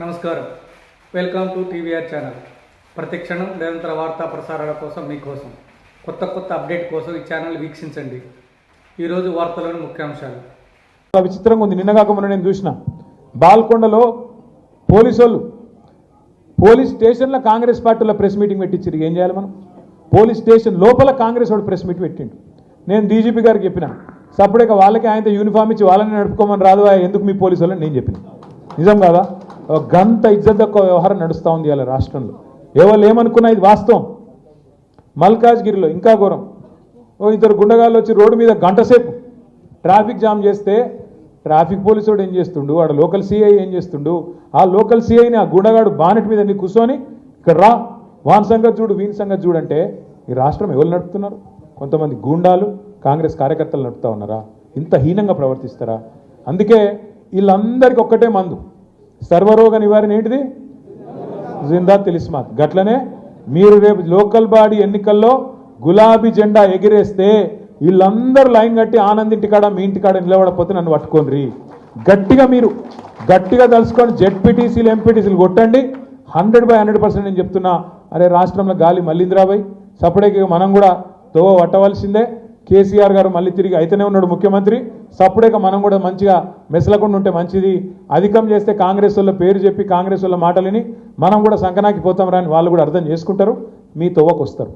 నమస్కారం. Welcome to TVR channel. ప్రతి క్షణం నిరంతర వార్తా ప్రసారాల కోసం మీకోసం కొత్త కొత్త అప్డేట్ కోసం ఈ ఛానల్ వీక్షించండి. ఈరోజు వార్తలోని ముఖ్యాంశాలు. చాలా విచిత్రంగా ఉంది. నిన్న కాకుండా నేను చూసిన. బాల్కొండలో పోలీసు వాళ్ళు పోలీస్ స్టేషన్లో కాంగ్రెస్ పార్టీలో ప్రెస్ మీటింగ్ పెట్టించారు ఏం చేయాలి మనం? పోలీస్ స్టేషన్ లోపల కాంగ్రెస్ వాడు ప్రెస్ మీట్ పెట్టిండు. నేను డీజీపీ గారికి చెప్పిన. సపరేట్గా వాళ్ళకి ఆయనతో యూనిఫామ్ ఇచ్చి వాళ్ళని నడుపుకోమని రాదు ఎందుకు మీ పోలీసు వాళ్ళని నేను చెప్పిన? నిజం కాదా? గంత ఇజ్జత్ వ్యవహారం నడుస్తూ ఉంది ఇలా రాష్ట్రంలో. ఎవరు ఏమనుకున్నా ఇది వాస్తవం. మల్కాజ్గిరిలో ఇంకా ఘోరం. ఓ ఇద్దరు గుండగాళ్ళు వచ్చి రోడ్డు మీద గంట సేపు ట్రాఫిక్ జామ్ చేస్తే ట్రాఫిక్ పోలీసు వాడు ఏం చేస్తుండు? వాడు లోకల్ సిఐ ఏం చేస్తుండు? ఆ లోకల్ సిఐని ఆ గుండగాడు బానెట్ మీద నీ కూర్చొని ఇక్కడ రా. వాన్ సంగతి చూడు వీని సంగతి చూడంటే ఈ రాష్ట్రం ఎవరు నడుపుతున్నారు? కొంతమంది గూండాలు కాంగ్రెస్ కార్యకర్తలు నడుపుతా ఉన్నారా? ఇంత హీనంగా ప్రవర్తిస్తారా? అందుకే వీళ్ళందరికీ ఒక్కటే మందు. సర్వరోగ నివారణ ఏంటిది? జిందా తెలిస్మాత్. గట్లనే మీరు రేపు లోకల్ బాడీ ఎన్నికల్లో గులాబీ జెండా ఎగిరేస్తే వీళ్ళందరూ లైన్ కట్టి ఆనందింటికాడ మీ ఇంటికాడ నిలబడపోతే నన్ను పట్టుకోండి గట్టిగా మీరు గట్టిగా తలుసుకొని జెడ్పీటీసీలు ఎంపీటీసీలు కొట్టండి. హండ్రెడ్ బై హండ్రెడ్ పర్సెంట్ నేను చెప్తున్నా అరే రాష్ట్రంలో గాలి మళ్ళీంద్రాబాయ్ సపరేట్గా మనం కూడా తోవ పట్టవలసిందే. కేసీఆర్ గారు మళ్ళీ తిరిగి అయితేనే ఉన్నాడు ముఖ్యమంత్రి. సప్పుడేక మనం కూడా మంచిగా మెసలకుండా ఉంటే మంచిది. అధికం చేస్తే కాంగ్రెస్ వాళ్ళ పేరు చెప్పి కాంగ్రెస్ వాళ్ళ మాటలని మనం కూడా సంకనాకి పోతాం రాని వాళ్ళు కూడా అర్థం చేసుకుంటారు. మీ తోవకు వస్తారు